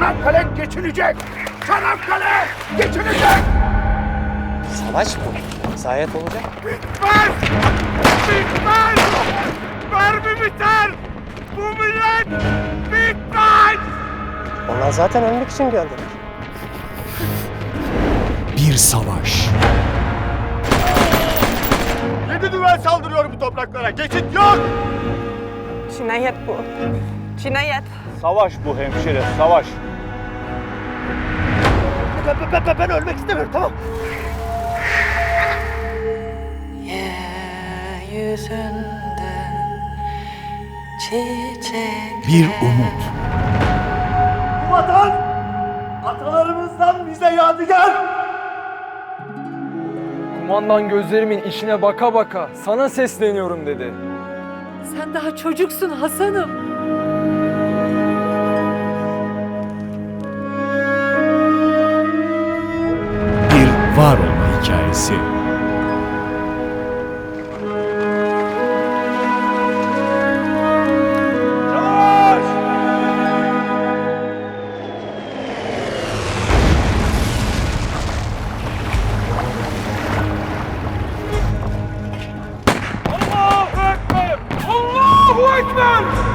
Çanakkale geçilecek. Çanakkale geçilecek. Savaş mı? Zayiat olacak. Bitmez! Bitmez! Mermi biter! Bu millet bitmez! Onlar zaten ölmek için geldiler. Bir savaş. Yedi düvel saldırıyor bu topraklara. Geçit yok! Cinayet bu. Cinayet. Savaş bu hemşire, savaş. Ben, ben, ben, ben ölmek istemiyorum tamam. Yeryüzünde çiçek Bir umut. Bu vatan atalarımızdan bize yadigar. Kumandan gözlerimin içine baka baka sana sesleniyorum dedi. Sen daha çocuksun Hasan'ım. Var olma hikayesi. Allahu Ekber! Allahu Ekber!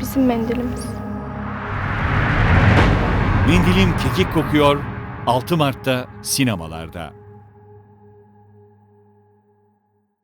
Bizim mendilimiz. Mendilim kekik kokuyor. 6 Mart'ta sinemalarda.